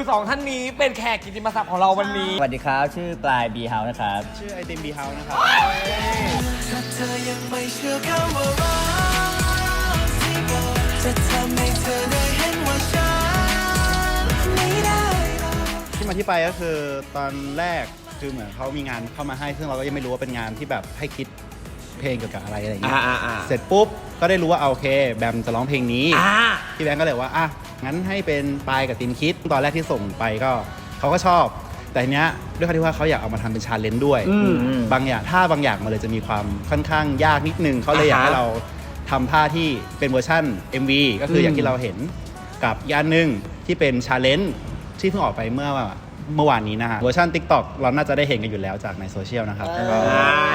สองท่านนี้เป็นแขกกิตติมศักดิ์ของเราวันนี้ สวัสดีครับ ชื่อปลายบีเฮานะครับ ชื่อไอติมบีเฮานะครับเธอยังไม่เชื่อคำว่ารักที่บอกจะทำให้เธอได้เห็นว่าฉันไม่ได้หรอกที่มาที่ไปก็คือตอนแรกคือเหมือนเขามีงานเข้ามาให้ ซึ่งเราก็ยังไม่รู้ว่าเป็นงานที่แบบให้คิดเพลงเกี่ยวกับอะไรอะไรอย่างเงี้ยอ่าอ่าเสร็จปุ๊บ ก็ได้รู้ว่าเอาโอเค แบมจะร้องเพลงนี้ อ่า พี่แบงก์ก็เลยว่าอะงั้นให้เป็นปายกับตินคิด ตอนแรกที่ส่งไปก็เขาก็ชอบ แต่ทีเนี้ยด้วยความที่ว่าเขาอยากเอามาทำเป็นชาเลนจ์ด้วย อืมบางอย่างท่าบางอย่างมันเลยจะมีความค่อนข้างยากนิดนึงเขาเลยอยากอ่าฮะให้เราทำท่าที่เป็นเวอร์ชั่น MV ก็คืออม อย่างที่เราเห็นกับอีกอันหนึ่งที่เป็นชาเลนจ์ที่เพิ่งออกไปเมื่อ เมื่อวานนี้นะฮะเวอร์ชัน TikTok เราน่าจะได้เห็นกันอยู่แล้วจากในโซเชียลนะครับก็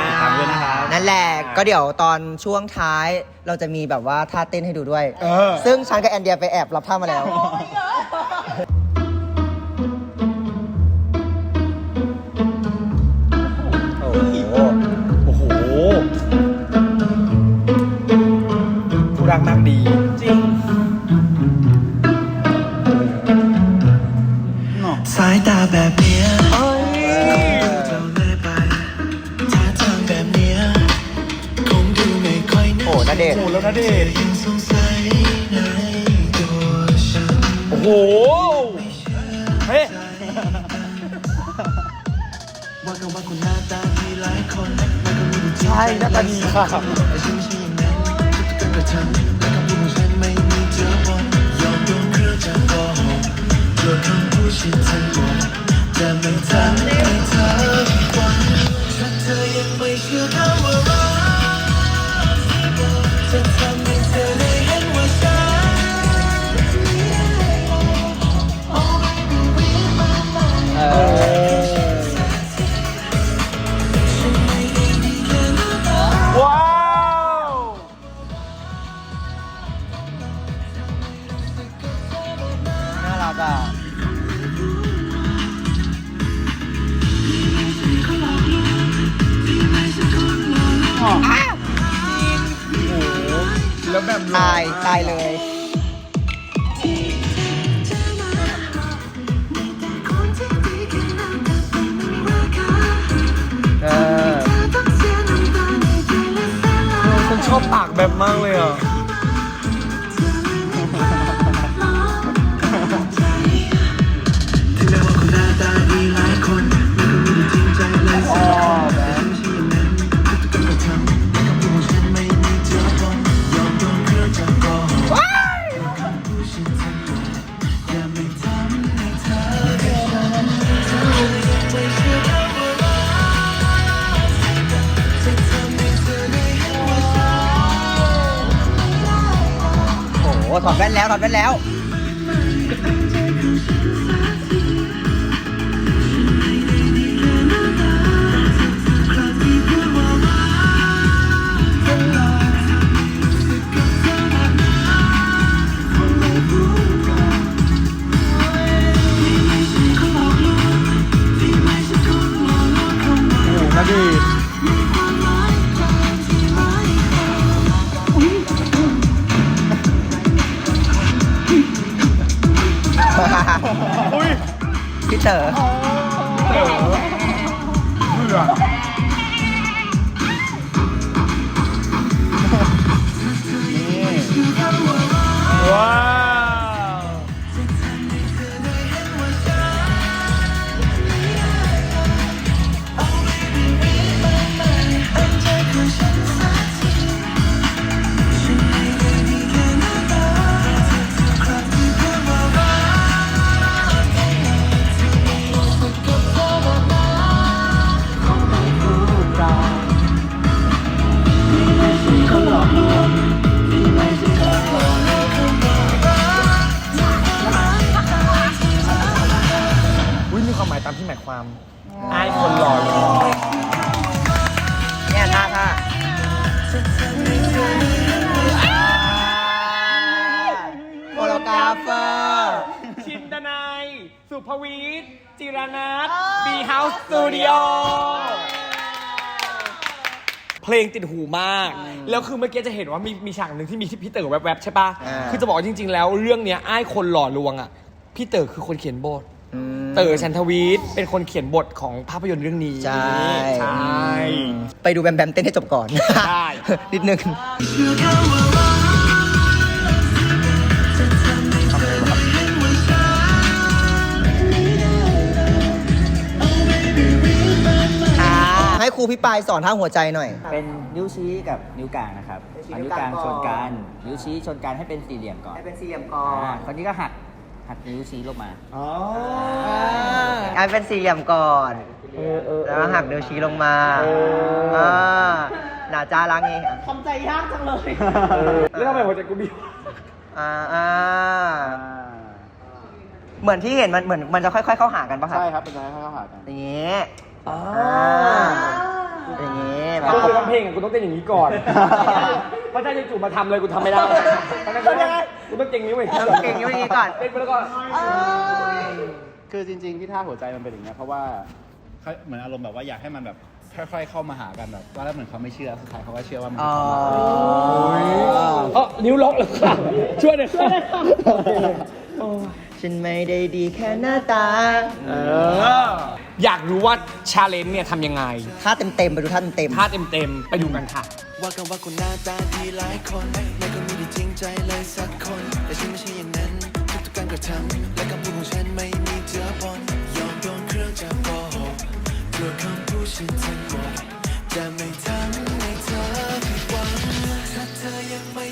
ติดตามด้วยนะครับ นั่นแหละก็เดี๋ยวตอนช่วงท้ายเราจะมีแบบว่าท่าเต้นให้ดูด้วยเออซึ่งฉันกับแอนเดียไปแอบรับท่ามาแล้ว โอ้โหโอ้โห ผู้รักนักดี อยน่าโอ้ณเดชน์โอ้แล้วนะเดชน์ยังสงสัยในตัวฉันโอ้โหเฮ้ยว่ากันว่าคุณหน้าตาดีหลายคนมันก็ไน่ารักอะแล้วแบบตายตายเลยเออฉันชอบปากแบบมากเลยอะ ถอดแว่นแล้วถอดแว่นแล้ว ว้ เพลงติดหูมาก แล้วคือเมื่อกี้จะเห็นว่ามีมีฉากหนึ่งที่มีพี่เต๋อแวบๆใช่ปะอ่า คือจะบอกว่าจริง ๆ แล้วเรื่องเนี้ยไอ้ายคนหล่อลวงอะพี่เต๋อคือคนเขียนบทเต๋อชันทวีทเป็นคนเขียนบทของภาพยนตร์เรื่องนี้ใช่ใช่ ไปดูแบมแบมเต้นให้จบก่อน ได้ นิดนึงอ่า ครูพี่ปายสอนท่าหัวใจหน่อย เป็นนิ้วชี้กับนิ้วกลางนะครับนิ้วชี้เอานิ้นิ้ววกกลาลางงก่อนชนกันนิ้วชี้ชนกันให้เป็นสี่เหลี่ยมก่อนให้เป็นสี่เหลี่ยมก่ออ่าน คนนี้ก็หักหักนิ้วชี้ลงมา อ๋ออันเป็นสี่เหลี่ยมก่อนเออเออแล้วก็หักนิ้วชี้ลงมาเอออ่อ่าหนาจ้าล้างนี้ทำใจยากจังเลย แล้วทำไมหัวใจกูบีบอ่าอ่าเหมือนที่เห็นมันเหมือนมันจะค่อย ๆ เข้าหากันปะครับใช่ครับเป็นไงให้เขาหากันอย่างงี้ อ่าอย่างงี้กูเคยร้องเพลงอะกูต้องเต้นอย่างนี้ก่อนไม่ใช่จู่ๆมาทำเลยกูทำไม่ได้มันยังไงกูต้องเก่งนิ้วอีกต้องเก่งนิ้วอย่างงี้ก่อนเต้นไปแล้วก็คือจริงๆที่ท่าหัวใจมันเป็นอย่างเงี้ยเพราะว่าเขาเหมือนอารมณ์แบบว่าอยากให้มันแบบค่อยๆเข้ามาหากันแบบว่าแล้วเหมือนเขาไม่เชื่อสุดท้ายเขาก็เชื่อว่ามันอ๋อเออนิ้วล็อกเลยค่ะช่วยหน่อยช่วยหน่อยค่ะฉันไม่ได้ดีแค่หน้าตาเออ อยากรู้ว่าชาเลนจ์เนี่ยทำยังไงท่าเต็มๆไปดูท่าเต็มๆ ท่าเต็มๆ ไปดูกันค่ะ ว่ากันว่าคุณหน้าตาดีหลายคนไม่ก็มีที่จริงใจเลยสักคน แต่ฉันไม่ใช่อย่างนั้น ทุกๆการกระทำและคำพูดของฉันไม่มีเจือปนยอมโดนเครื่องจับโกหกกลัวคำพูดฉันทั้งหมดจะไม่ทำให้เธอผิดหวังถ้าเธอยังไม่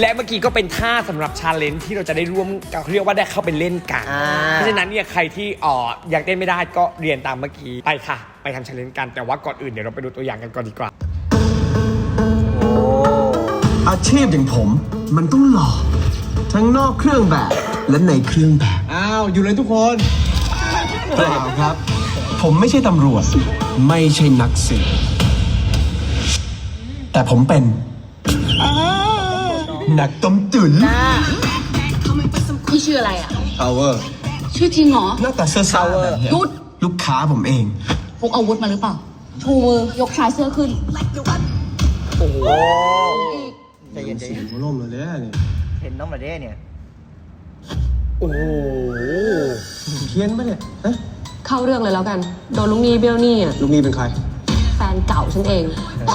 และเมื่อกี้ก็เป็นท่าสำหรับชาเลนจ์ที่เราจะได้ร่วมกับเรียกว่าได้เข้าไปเล่นกัน อ่า เพราะฉะนั้นเนี่ยใครที่อ๋ออยากเต้นไม่ได้ก็เรียนตามเมื่อกี้ไปค่ะ ไปทำชาเลนจ์กันแต่ว่าก่อนอื่นเดี๋ยวเราไปดูตัวอย่างกันก่อนดีกว่า อาชีพอย่างผมมันต้องหล่อทั้งนอกเครื่องแบบและในเครื่องแบบอ้าว อยู่เลยทุกคน เปล่าครับ ผมไม่ใช่ตำรวจ ไม่ใช่นักสืบแต่ผมเป็น นักต้มตุ๋นพี่ชื่ออะไรอะ power ชื่อจริงเหรอ หน้าตาเสื้อซ่าแบบเนี้ยหยุด ลูกค้าผมเอง พกอาวุธมาหรือเปล่า ชูมือยกชายเสื้อขึ้นโอ้โหอีกใจเย็นใจเย็นหัวล่มเลยเนี่ยเห็นน้องมาเด้เนี่ย โอ้โหเพี้ยนปะเนี่ยฮะเข้าเรื่องเลยแล้วกัน โดนลุงนี้เบลนี่อะลูกนี้เป็นใคร แฟนเก่าฉันเองเฮ้ย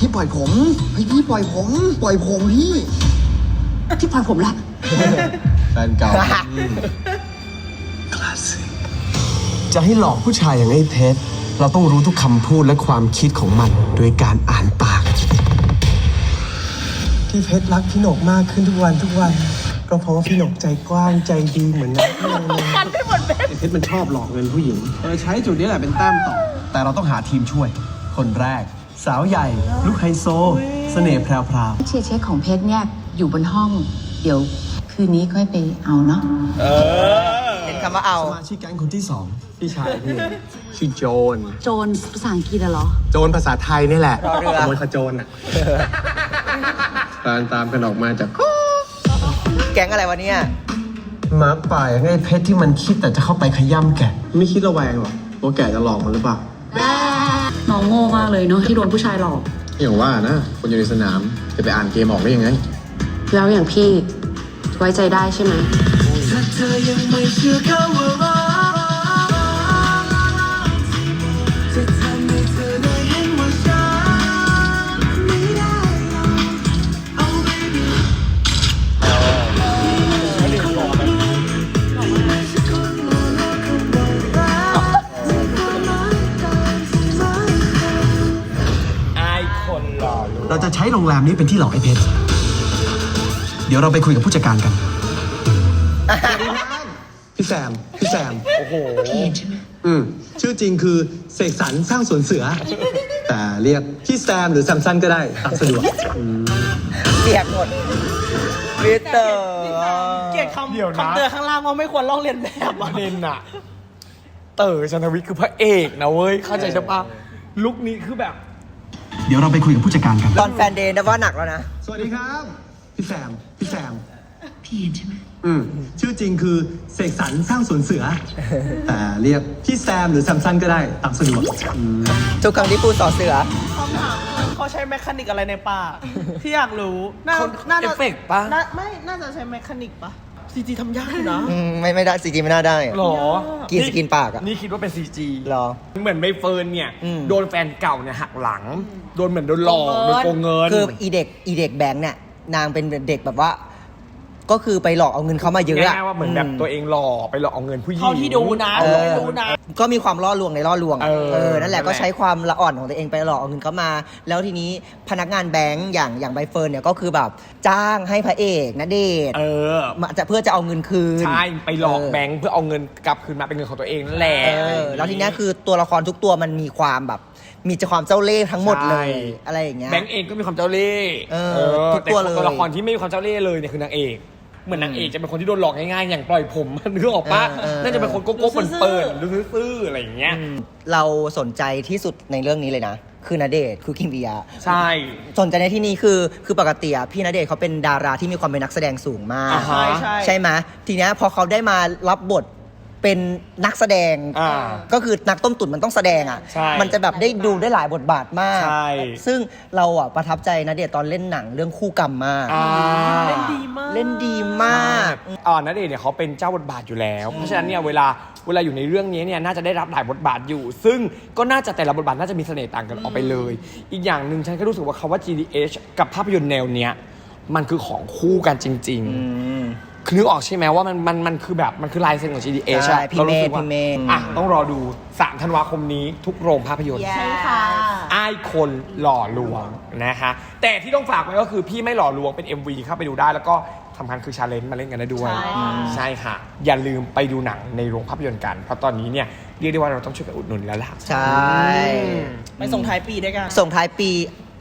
พี่ปล่อยผมเฮ้ยพี่ปล่อยผม ปล่อยผมพี่ที่พลอยผมละแฟนเก่าคลาสสิกจะให้หลอกผู้ชายอย่างไอ้เพชรเราต้องรู้ทุกคำพูดและความคิดของมันโดยการอ่านปาก พี่เพชรรักพี่หนกมากขึ้นทุกวันทุกวัน ก็เพราะว่าพี่หนกใจกว้างใจดีเหมือนนักกันไปหมดเพชรมันชอบหลอกเงินผู้หญิงเออใช้จุดนี้แหละเป็นแต้มต่อ แต่เราต้องหาทีมช่วย คนแรก สาวใหญ่ ลูกไฮโซ เสน่ห์แพรวเชียร์เช็คของเพชรเนี่ยอยู่บนห้อง เดี๋ยวคืนนี้ค่อยไปเอาเนาะเห็นคำว่าเอาๆสมาชิกแก๊งคนที่สองพี่ชายพี่ชื่อโจน โจรภาษาอังกฤษอะเหรอ โจรภาษาไทยนี่แหละรอเรือ ขโมยขโจรอะการตามกันออกมาจากแก๊งอะไรวะเนี่ยหมาป่าอย่างไอ้เพชรที่มันคิดแต่จะเข้าไปขย้ำแกะ ไม่คิดระแวงหรอกว่าแกจะหลอกมันหรือเปล่า น้องโง่มากเลยเนาะที่โดนผู้ชายหลอก อย่างว่านะ คนอยู่ในสนามจะไปอ่านเกมออกได้ยังไง แล้วอย่างพี่ไว้ใจได้ใช่ไหม ถ้าเธอยังไม่เชื่อคำว่า จะใช้โรงแรมนี้เป็นที่หลอกไอ้เพชร เดี๋ยวเราไปคุยกับผู้จัดการกัน พี่แซม พี่แซม โอ้โหอืมชื่อจริงคือเสกสรรสร้างสวนเสือ แต่เรียกพี่แซมหรือแซมสันก็ได้ตามสะดวกเปียกหมดมิสเตอร์เกลียดคเดี๋ยวนะำคำเตือนข้างล่างว่าไม่ควรลอกเลียนแบบปอะระเด็นอะเต๋อชันทวิทย์คือพระเอกนะเว้ยเข้าใจใช่ปะลุคนี้คือแบบ เดี๋ยวเราไปคุยกับผู้จัดการกัน ตอนแฟนเดย์นะว่าหนักแล้วนะ สวัสดีครับ พี่แซม พี่แซม พี่เห็นใช่ไหมอืมชื่อจริงคือเสกสรรสร้างสวนเสือ แต่เรียกพี่แซมหรือแซมสันก็ได้ตามสะดวกอืมทุกครั้งที่พูดต่อเสือ คำถามคือเขาใช้แมคานิกอะไรในปาก ที่อยากรู้น่าเขาน่าเอจะฟเฟกต์ปะ น่าไม่น่าจะใช้แมคานิกปะ ซีจีทำยากอยู่นะอืมไม่ไม่ได้ซีจีไม่น่าได้อะหรอกินสกินปากอะนี่คิดว่าเป็น CG หรอ เหมือนใบเฟิร์นเนี่ย อืม โดนแฟนเก่าเนี่ยหักหลัง โดนเหมือนโดนหลอกโดนโกงเงิน คืออีเด็กอีเด็กแบงค์เนี่ยนางเป็นเด็กแบบว่า ก็คือไปหลอกเอาเงินเขามาเยอะอะ ง่ายๆว่าเหมือนแบบตัวเองหลอกไปหลอกเอาเงินผู้หญิง เท่าที่ดูนะเออ ไม่รู้นะ ก็มีความล่อลวงในล่อลวงอะเออนั่นแหละนั่นแหละ ก็ใช้ความละอ่อนของตัวเองไปหลอกเอาเงินเขามา แล้วทีนี้พนักงานแบงค์อย่างอย่างใบเฟิร์นเนี่ยก็คือแบบจ้างให้พระเอกนะเดชน์เออมาจะเพื่อจะเอาเงินคืน ใช่ไปหลอกเแบงค์เพื่อเอาเงินกลับคืนมาเป็นเงินของตัวเองนั่นแหละ เออแล้วทีเนี้ยคือตัวละครทุกตัวมันมีความแบบ มีความเจ้าเล่ห์ทั้งหมดเลย ใช่ อะไรอย่างเงี้ย แบงค์เองก็มีความเจ้าเล่ห์เออทุกแต่ตัวเลย ตัวละครที่ไม่มีความเจ้าเล่ห์เลยเนี่ยคือนางเอก เหมือนนางเอกจะเป็นคนที่โดนหลอกง่ายๆ อย่างปล่อยผมนึกออกปะเออเออ น่าจะเป็นคนโก๊ะๆเปิดๆดูซื่อๆอะไรอย่างเงี้ย เราสนใจที่สุดในเรื่องนี้เลยนะ คือณเดชน์คือคิมบียาใช่ สนใจในที่นี้คือคือปกติอะพี่ณเดชน์เขาเป็นดาราที่มีความเป็นนักแสดงสูงมากอ่าฮะใช่ใช่ใช่ไหมทีเนี้ยพอเขาได้มารับบท เป็นนักแสดง อ่า ก็คือนักต้มตุ๋นมันต้องแสดงอะ ใช่มันจะแบบได้ดูได้หลายบทบาทมาก ใช่ ซึ่งเราอะประทับใจณเดชน์ตอนเล่นหนังเรื่องคู่กรรมมาก อ่าเล่นดีมาก เล่นดีมาก อ่านัเดชน์เนี่ยเขาเป็นเจ้าบทบาทอยู่แล้ว เพราะฉะนั้นเนี่ยเวลาเวลาอยู่ในเรื่องนี้เนี่ยน่าจะได้รับหลายบทบาทอยู่ ซึ่งก็น่าจะแต่ละบทบาทน่าจะมีเสน่ห์ต่างกันออกไปเลย อีกอย่างหนึ่งฉันก็รู้สึกว่าคาว่า GDH กับภาพยนตร์แนวเนี้ยมันคือของคู่กันจริง ๆ คือนึกออกใช่ไหมว่ามันมันมันคือแบบมันคือลายเซ็นของ GDH ใช่อะพี่รารู้สึกเมธว่าพี่เมธอะต้องรอดู 3 ธันวาคมนี้ทุกโรงภาพยนตร์ ใช่ค่ะ อ้ายคนหล่อลวงนะคะ แต่ที่ต้องฝากไว้ก็คือพี่ไม่หล่อลวงเป็น MV เข้าไปดูได้ แล้วก็สำคัญคือชาเลนจ์มาเล่นกันได้ด้วย ใช่ค่ะ ใช่ค่ะ อย่าลืมไปดูหนังในโรงภาพยนตร์กัน เพราะตอนนี้เนี่ยเรียกได้ว่าเราต้องช่วยกันอุดหนุนแล้วล่ะใช่ ไปส่งท้ายปีด้วยกัน ส่งท้ายปี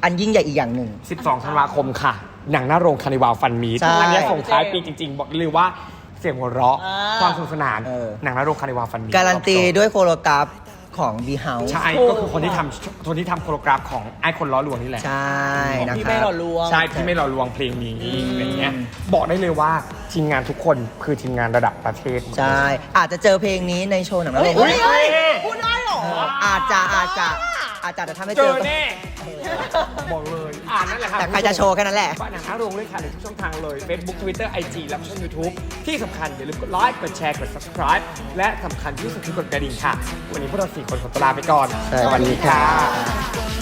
อันยิ่งใหญ่อีกอย่างหนึ่ง 12 ธันวาคมค่ะ หนังหน้าโรงคานิวาลฟันมีใช่อันเนี้ยส่งท้ายปีจริง ๆ บอกเลยว่าเสียงหัวเราะ อ่า ความสนุกสนาน เออ หนังหน้าโรงคานิวาลฟันมีการันตีด้วยโคโรกราฟของ B House ใช่ก็คือคนที่ทำคนที่ทำโคโรกราฟของไอ้คนล้อลวงนี่แหละ ใช่นะพี่คไม่รับ หล่อลวง ใช่ที่ไม่หล่อลวงเพลงนี้อะไรเงี้ยบอกได้เลยว่าทีมงานทุกคนคือทีมงานระดับประเทศใช่ อาจจะเจอเพลงนี้ในโชว์หนังนะเฮ้ยโรงเฮ้ยเฮ้ยพูดได้เหรอ อาจจะอาจจะ อาจจะแต่ถ้าไม่เจเจออก็แน่บอกเลยอ่านั่นแหละครับแต่ใครจะโชว์แค่นั้นแหละฝากหนังหน้าโรงเลยค่ะในทุกช่องทางเลย Facebook Twitter IG และช่อง YouTube ที่สำคัญอย่าลืมกดไลค์กดแชร์กด subscribe และสำคัญที่สุดคือกดกระดิ่งค่ะ วันนี้พวกเราสี่คนขอตัวลาไปก่อน สวัสดีค่ะส